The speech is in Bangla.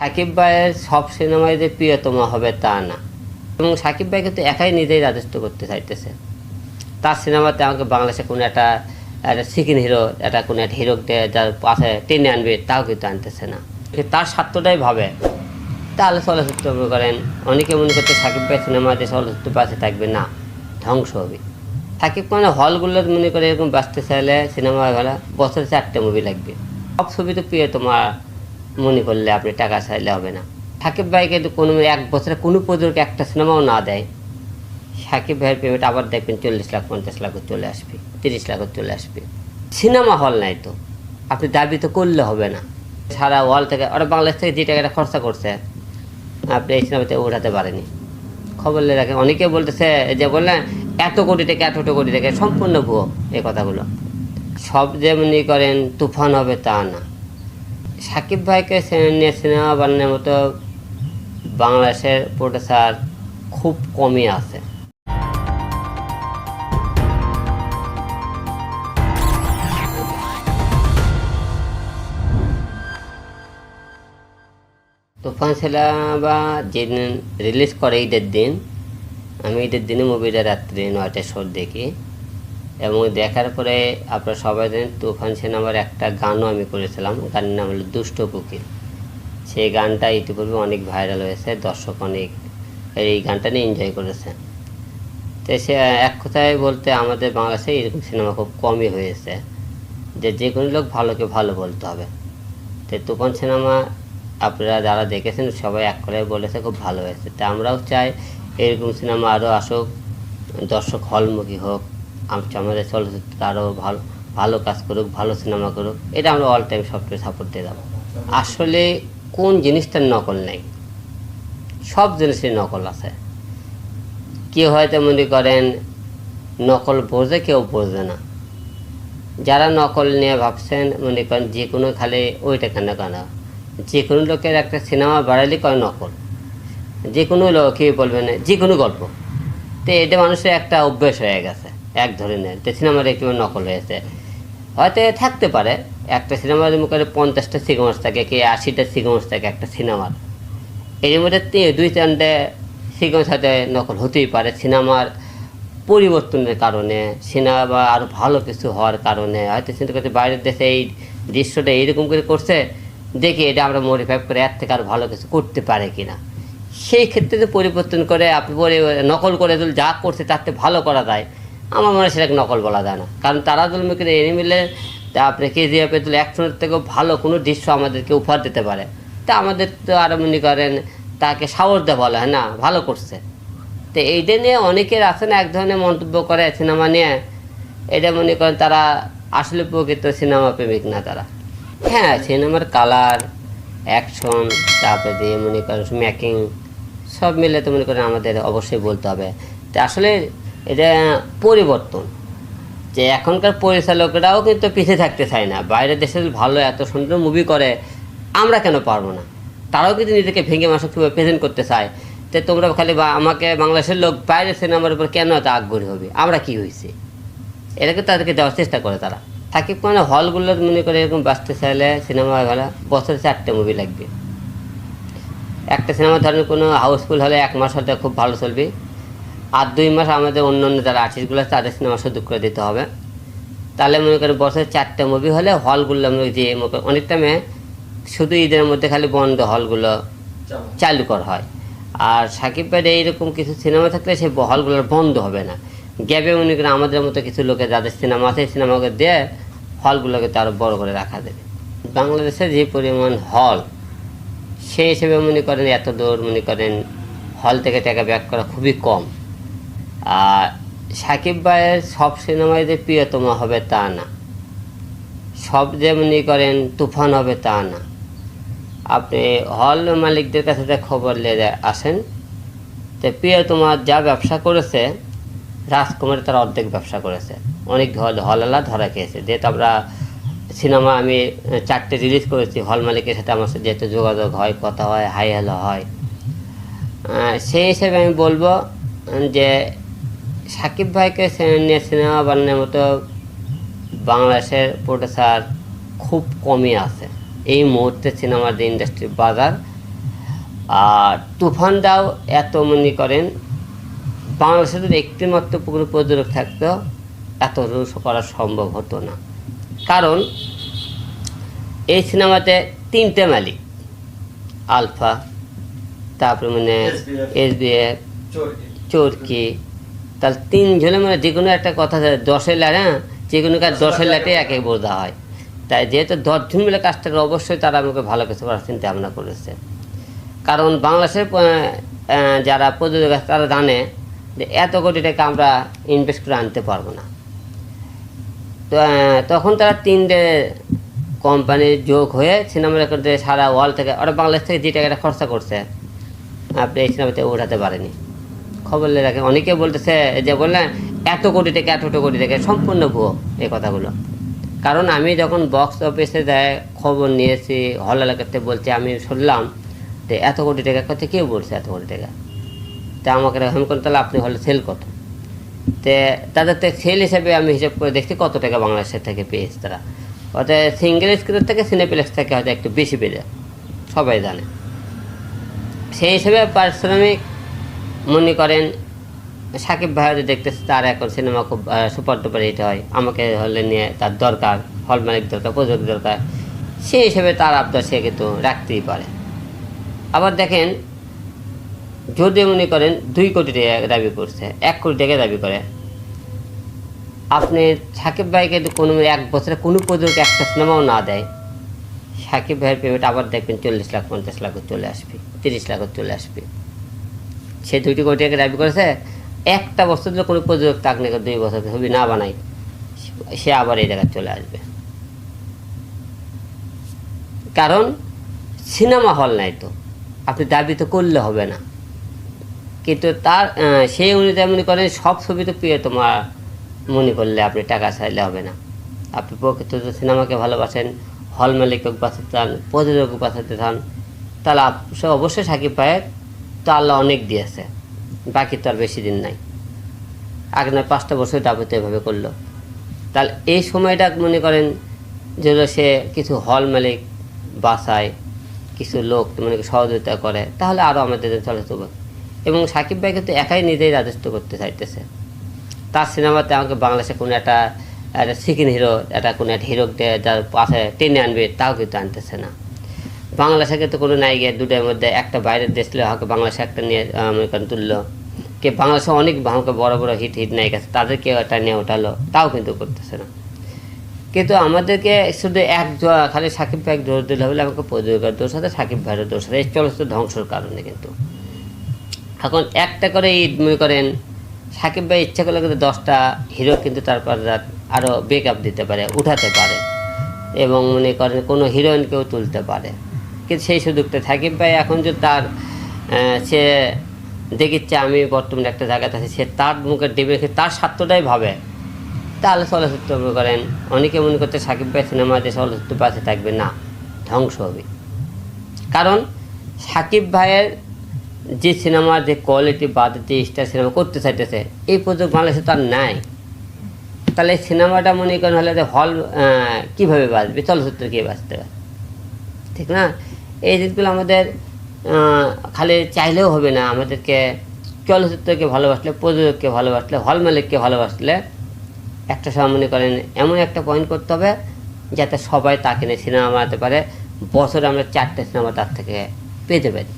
সাকিব ভাইয়ের সব সিনেমায় যে প্রিয়তম হবে তা না। এবং সাকিব ভাই কিন্তু একাই নিজেই রাজত্ব করতে চাইতেছে। তার সিনেমাতে আমাকে বাংলাদেশে কোনো একটা একটা সিকিন হিরো একটা কোনো একটা হিরোকে যার পাশে টেনে আনবে, তাও কিন্তু আনতেছে না। তার স্বার্থটাই ভাবে। তাহলে চলচ্চিত্র করেন। অনেকে মনে করতে সাকিব ভাই সিনেমাতে চলচ্চিত্র পাশে থাকবে না। ধ্বংস হবে। সাকিব মানে হলগুলো মনে করে এরকম ব্যস্ত চাইলে সিনেমা হলে বছরে চারটে মুভি লাগবে। সব ছবি তো প্রিয় তোমার মনে করলে আপনি টাকা চাইলে হবে না। সাকিব ভাইকে তো কোনো এক বছরে কোনো প্রযোজক একটা সিনেমাও না দেয়। সাকিব ভাইয়ের পেমেন্ট আবার দেখবেন চল্লিশ লাখ, পঞ্চাশ লাখও চলে আসবে, তিরিশ লাখও চলে আসবে। সিনেমা হল নাই তো। আপনি দাবি তো করলে হবে না। সারা ওয়াল থেকে ওরা বাংলাদেশ থেকে যে টাকাটা খরচা করছে, আপনি এই সিনেমাতে উঠাতে পারেনি খবর নিয়ে রাখেন অনেকে বলতেছে যে বললেন এত কোটি টাকা এতটা কোটি টাকা, সম্পূর্ণ ভুয়ো এই কথাগুলো। সব যেমনি করেন, তুফান হবে তা না। সাকিব ভাইকে নিয়ে সিনেমা বানানোর মতো বাংলাদেশের প্রডিউসার খুব কমই আছে। তুফান সিনেমা যেদিন রিলিজ করে ঈদের দিন, আমি ঈদের দিনে মুভিটা রাত্রি নয়টার শো দেখি। এবং দেখার পরে আপনারা সবাই জানেন তুফান সিনেমার একটা গানও আমি করেছিলাম। গানের নাম হলো দুষ্ট কুকিল। সেই গানটা ইতিপূর্বে অনেক ভাইরাল হয়েছে, দর্শক অনেক এই গানটা নিয়ে এনজয় করেছে। তো সে এক কথায় বলতে আমাদের বাংলাদেশে এরকম সিনেমা খুব কমই হয়েছে, যে যে কোনো লোক ভালোকে ভালো বলতে হবে। তো তুফান সিনেমা আপনারা যারা দেখেছেন সবাই এক করে বলেছে খুব ভালো হয়েছে। তা আমরাও চাই এরকম সিনেমা আরও আসুক, দর্শক হলমুখী হোক আমাদের চলচ্চিত্র আরও ভালো ভালো কাজ করুক, ভালো সিনেমা করুক, এটা আমরা অল টাইম সবসময় সাপোর্ট দিয়ে যাব আসলে কোন জিনিসটার নকল নেই? সব জিনিসের নকল আছে। কেউ হয়তো মনে করেন নকল বোঝে, কেউ বোঝে না। যারা নকল নিয়ে ভাবছেন, মনে করেন যে কোনো খালি ওইটা কেন কেন? যে কোনো লোকের একটা সিনেমা বাড়ালে কয় নকল? যে কোনো লোক কেউ বলবে না, যে কোনো গল্প। তো এটা মানুষের একটা অভ্যেস হয়ে গেছে। এক ধরনের তো সিনেমার একটু নকল হয়েছে হয়তো থাকতে পারে, একটা সিনেমার করে পঞ্চাশটা সিকোয়েন্স থাকে কি আশিটা সিকোয়েন্স থাকে একটা সিনেমার এর মধ্যে দুই চারটে সিকোয়েন্স হয়তো নকল হতেই পারে। সিনেমার পরিবর্তনের কারণে সিনেমা আরও ভালো কিছু হওয়ার কারণে, হয়তো চিন্তা করছে বাইরের দেশে এই দৃশ্যটা এইরকম করে করছে, দেখি এটা আমরা মডিফাই করে এর থেকে আরও ভালো কিছু করতে পারে কিনা। সেই ক্ষেত্রে পরিবর্তন করে, আপনি পরে নকল করে যা করছে তার থেকে ভালো করা যায়। আমার মনে হয় সেটাকে নকল বলা যায় না। কারণ তারা জন্মে করে এনিমেলে তা আপনি কেজিএফের তুলে অ্যাকশনের থেকেও ভালো কোনো দৃশ্য আমাদেরকে উপহার দিতে পারে, তা আমাদের তো আরও মনে করেন তাকে সাহস দেওয়া বলা হয় না, ভালো করছে। তো এইটা নিয়ে অনেকের আছে না, এক ধরনের মন্তব্য করে সিনেমা নিয়ে। এটা মনে করেন তারা আসলে প্রকৃত সিনেমা প্রেমিক না তারা। হ্যাঁ সিনেমার কালার, অ্যাকশন, তারপরে দিয়ে মনে করেন মেকিং সব মিলে তো মনে করেন আমাদের অবশ্যই বলতে হবে। তো আসলে এটা পরিবর্তন। যে এখনকার পরিচালকরাও কিন্তু পিছিয়ে থাকতে চায় না। বাইরের দেশে যদি ভালো এত সুন্দর মুভি করে, আমরা কেন পারব না? তারাও কিন্তু নিজেকে ভেঙে মাসে কীভাবে প্রেজেন্ট করতে চায়। তো তোমরা খালি বা আমাকে বাংলাদেশের লোক বাইরের সিনেমার উপর কেন এত আগ্রহী হবে? আমরা কি হয়েছে? এটাকে তাদেরকে দেওয়ার চেষ্টা করে তারা। সাকিব মানে হলগুলো মনে করে এরকম বাঁচতে চাইলে সিনেমা হলে বছরে চারটে মুভি লাগবে। একটা সিনেমা ধরেন কোনো হাউসফুল হলে এক মাস হলে খুব ভালো চলবে। আর দুই মাস আমাদের অন্য অন্য যারা আর্টিস্টগুলো আছে, তাদের সিনেমা সুযোগ করে দিতে হবে। তাহলে মনে করেন বছরে চারটে মুভি হলে হলগুলো আমরা যে অনেক টাইমে শুধু ঈদের মধ্যে খালি বন্ধ হলগুলো চালু করা হয়। আর সাকিব ভাইয়ের এইরকম কিছু সিনেমা থাকলে সেই হলগুলো বন্ধ হবে না। গ্যাপে মনে করেন আমাদের মতো কিছু লোকে যাদের সিনেমা আছে সিনেমাকে দিয়ে হলগুলোকে তারও বড় করে রাখা দেবে বাংলাদেশে যে পরিমাণ হল সেই হিসেবে মনে করেন এত দূর মনে করেন হল থেকে টাকা ব্যাক করা খুবই কম। সাকিব ভাইয়ের সব সিনেমায় যে প্রিয়তম হবে তা না। সব যেমনি করেন, তুফান হবে তা না। আপনি হল মালিকদের কাছে যে খবর নিয়ে আসেন তো প্রিয়তমা যা ব্যবসা করেছে, রাজকুমারী তার অর্ধেক ব্যবসা করেছে। অনেক হল, হলালা ধরা খেয়েছে। যেহেতু আমরা সিনেমা আমি চারটে রিলিজ করেছি, হল মালিকের সাথে আমার সাথে যেহেতু যোগাযোগ হয়, কথা হয় হাই হ্যালো হয়। সেই হিসেবে আমি বলব যে সাকিব ভাইকে নিয়ে সিনেমা বানানোর মতো বাংলাদেশের প্রডিউসার খুব কমই আছে। এই মুহূর্তে সিনেমার যে ইন্ডাস্ট্রির বাজার আর তুফানটাও এত মনে করেন বাংলাদেশে যদি একটি মাত্র পুকুর প্রযোজক থাকতো এত রুশ করা সম্ভব হতো না। কারণ এই সিনেমাতে তিনটে মালিক আলফা তারপরে মানে এস বি এফ চোরকি তাহলে তিনজনে মানে যে কোনো একটা কথা দশের লাট হ্যাঁ? যে কোনো কাজ দশের লাটে একে বোঝা হয়। তাই যেহেতু দশজন মিলে কাজটা অবশ্যই তারা আমাকে ভালো কিছু করার চিন্তা ভাবনা করেছে। কারণ বাংলাদেশের যারা প্রযোজক আছে তারা জানে যে এত কোটি টাকা আমরা ইনভেস্ট করে আনতে পারব না। তো তখন তারা তিনটে কোম্পানির যোগ হয়ে সিনেমা রেকর্ডে সারা ওয়ার্ল্ড থেকে ওরা বাংলাদেশ থেকে যে টাকাটা খরচা করছে আপনি এই সিনেমাতে উঠাতে পারেনি। খবর রাখে অনেকে বলতেছে যে বললেন, এত কোটি টাকা এত কোটি টাকা, সম্পূর্ণ ভুয়ো এই কথাগুলো। কারণ আমি যখন বক্স অফিসে দেয় খবর নিয়েছি হল এলাকাতে বলছি, আমি শুনলাম যে এত কোটি টাকা কথা কেউ বলছে এত কোটি টাকা? তা আমাকে আমি করতে তাহলে আপনি হলে সেল কত তে তাদের তো সেল হিসেবে আমি হিসাব করে দেখছি কত টাকা বাংলাদেশের থেকে পেয়েছে তারা। অর্থাৎ সিঙ্গেল স্ক্রিনের থেকে সিনেপ্লেক্স থেকে হয়তো একটু বেশি পেয়ে যায় সবাই জানে। সেই হিসেবে পারিশ্রমিক মনে করেন, সাকিব ভাইয়ের দেখতেছে তার এখন সিনেমা খুব সুপার টুপার হিট হয়। আমাকে হলে নিয়ে তার দরকার হল মালিক দরকার, প্রযোজক দরকার। সেই হিসেবে তার আবদার সে কিন্তু রাখতেই পারে। আবার দেখেন যদি মনে করেন দুই কোটি টাকা দাবি করছে, এক কোটি টাকা দাবি করে। আপনি সাকিব ভাইকে কোনো এক বছরে কোনো প্রযোজক একটা সিনেমাও না দেয়, সাকিব ভাইয়ের পেমেন্ট আবার দেখবেন চল্লিশ লাখ, পঞ্চাশ লাখ চলে আসবে, তিরিশ লাখ চলে আসবে। সে দুইটি কোটি টাকা দাবি করেছে, একটা বছর যদি কোনো প্রযোজক তাক নাকি দুই বছর ছবি না বানাই, সে আবার এই জায়গায় চলে আসবে। কারণ সিনেমা হল নাই তো, আপনি দাবি তো করলে হবে না। কিন্তু তার সেই অনুযায়ী মনে করেন, সব ছবি তো পেয়ে তোমার মনে করলে আপনি টাকা চাইলে হবে না। আপনি প্রকৃত সিনেমাকে ভালোবাসেন, হল মালিককে বাঁচাতে চান প্রযোজক বাঁচাতে চান তাহলে সে অবশ্যই সাকিব ভাইয়ের তো আল্লাহ অনেক দিয়েছে। বাকি তো আর বেশি দিন নাই। আগে নয়, পাঁচটা বছর যাবতীয় এভাবে করল। তাহলে এই সময়টা মনে করেন যে সে কিছু হল মালিক বাসায় কিছু লোক মানে সহযোগিতা করে, তাহলে আরও আমাদের চলচ্চিত্র এবং সাকিব ভাই কিন্তু একাই নিজেই রাজত্ব করতে চাইতেছে। তার সিনেমাতে আমাকে বাংলাদেশে কোনো একটা একটা সিকিন হিরো একটা কোনো একটা হিরো যার পাশে টেনে আনবে, তাও কিন্তু আনতেছে না। বাংলাদেশে তো কোনো নায়িকা দুটোর মধ্যে একটা বাইরের দেশ ছিল আমাকে বাংলাদেশে একটা নিয়ে আহ, করেন তুললো। কে বাংলাদেশে অনেক আমাকে বড় বড় হিট হিট নায়িকা আছে তাদেরকে একটা নিয়ে ওঠালো তাও কিন্তু করতেছে না। কিন্তু আমাদেরকে শুধু এক খালি সাকিব ভাই দোষ দিলে হলে আমাকে প্রযোজকের দোষ আছে সাকিব ভাইয়ের দোষ আছে এই চলচ্চিত্র ধ্বংসের কারণে কিন্তু। এখন একটা করে ঈদ মনে করেন সাকিব ভাই ইচ্ছা করলে কিন্তু দশটা হিরো কিন্তু তারপর আরও ব্রেকআপ দিতে পারে উঠাতে পারে। এবং মনে করেন কোনো হিরোইনকেও তুলতে পারে। কিন্তু সেই সুযোগটা সাকিব ভাই, এখন যে তার সে দেখিচ্ছে আমি বর্তমানে একটা জায়গাতে আছি, সে তার মুখে ডিবে তার স্বার্থটাই ভাবে। তাহলে চলচ্চিত্র করেন। অনেকে মনে করতে সাকিব ভাই সিনেমা যে চলচ্চিত্র পাশে থাকবে। না, ধ্বংস হবে। কারণ সাকিব ভাইয়ের যে সিনেমার যে কোয়ালিটি বা যে স্টার সিনেমা করতে চাইতেছে, এই প্রযোগ বাংলাদেশে তার নাই। তাহলে সিনেমাটা মনে করেন হলে যে হল কীভাবে বাঁচবে? চলচ্চিত্র কী বাঁচতে পারে? ঠিক না? এই জিনিসগুলো আমাদের খালি চাইলেও হবে না। আমাদেরকে চলচ্চিত্রকে ভালোবাসলে, প্রযোজককে ভালোবাসলে, হল মালিককে ভালোবাসলে একটা সময় মনে করেন এমন একটা পয়েন্ট করতে হবে যাতে সবাই তাকে নিয়ে সিনেমা বানাতে পারে। বছরে আমরা চারটে সিনেমা তার থেকে পেতে পারি।